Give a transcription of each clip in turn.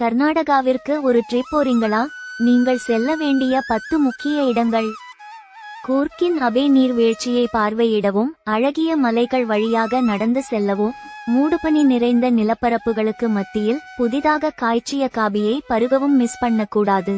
கர்நாடகாவிற்கு ஒரு ட்ரிப் போறீங்களா? நீங்கள் செல்ல வேண்டிய பத்து முக்கிய இடங்கள். கூர்க்கின் அபே நீர்வீழ்ச்சியை பார்வையிடவும் அழகிய மலைகள் வழியாக நடந்து செல்லவும் மூடுபனி நிறைந்த நிலப்பரப்புகளுக்கு மத்தியில் புதிதாக காய்ச்சிய காபியை பருகவும் மிஸ் பண்ணக்கூடாது.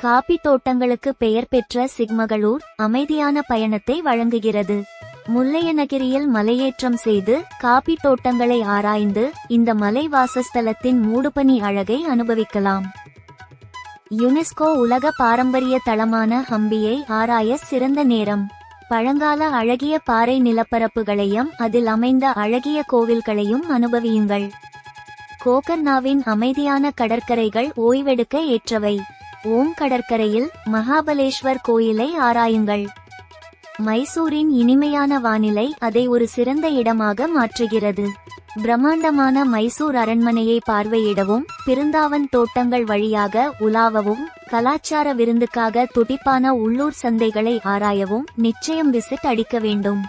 காபி தோட்டங்களுக்கு பெயர் பெற்ற சிக்மகளூர் அமைதியான பயணத்தை வழங்குகிறது. முல்லையனகிரியில் மலையேற்றம் செய்து காபி தோட்டங்களை ஆராய்ந்து இந்த மலை வாசஸ்தலத்தின் மூடுபனி அழகை அனுபவிக்கலாம். யுனெஸ்கோ உலக பாரம்பரிய தளமான ஹம்பியை ஆராய சிறந்த நேரம். பழங்கால அழகிய பாறை நிலப்பரப்புகளையும் அதில் அமைந்த அழகிய கோவில்களையும் அனுபவியுங்கள். கோகர்னாவின் அமைதியான கடற்கரைகள் ஓய்வெடுக்க ஏற்றவை. ஓம் கடற்கரையில் மகாபலேஸ்வர் கோயிலை ஆராயுங்கள். மைசூரின் இனிமையான வானிலை அதை ஒரு சிறந்த இடமாக மாற்றுகிறது. பிரம்மாண்டமான மைசூர் அரண்மனையை பார்வையிடவும் பிருந்தாவன் தோட்டங்கள் வழியாக உலாவவும் கலாச்சார விருந்துக்காக துடிப்பான உள்ளூர் சந்தைகளை ஆராயவும் நிச்சயம் விசிட் அடிக்க வேண்டும்.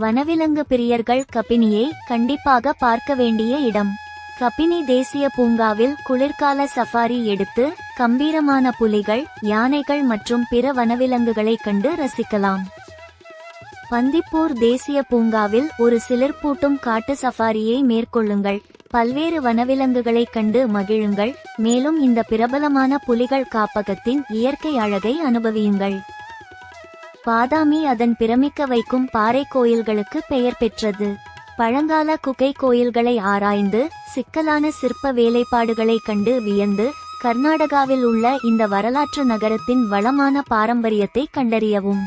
வனவிலங்கு பிரியர்கள் கபினியை கண்டிப்பாக பார்க்க வேண்டிய இடம். கபினி தேசிய பூங்காவில் குளிர்கால சஃபாரி எடுத்து கம்பீரமான புலிகள் யானைகள் மற்றும் பிற வனவிலங்குகளை கண்டு ரசிக்கலாம். பந்திப்பூர் தேசிய பூங்காவில் ஒரு சிலிர்ப்பூட்டும் காட்டு சஃபாரியை மேற்கொள்ளுங்கள். பல்வேறு வனவிலங்குகளை கண்டு மகிழுங்கள். மேலும் இந்த பிரபலமான புலிகள் காப்பகத்தின் இயற்கை அழகை அனுபவியுங்கள். பாதாமி அதன் பிரமிக்க வைக்கும் பாறை கோயில்களுக்கு பெயர் பெற்றது. பழங்கால குகை கோயில்களை ஆராய்ந்து சிக்கலான சிற்ப வேலைப்பாடுகளை கண்டு வியந்து கர்நாடகாவில் உள்ள இந்த வரலாற்று நகரத்தின் வளமான பாரம்பரியத்தை கண்டறியவும்.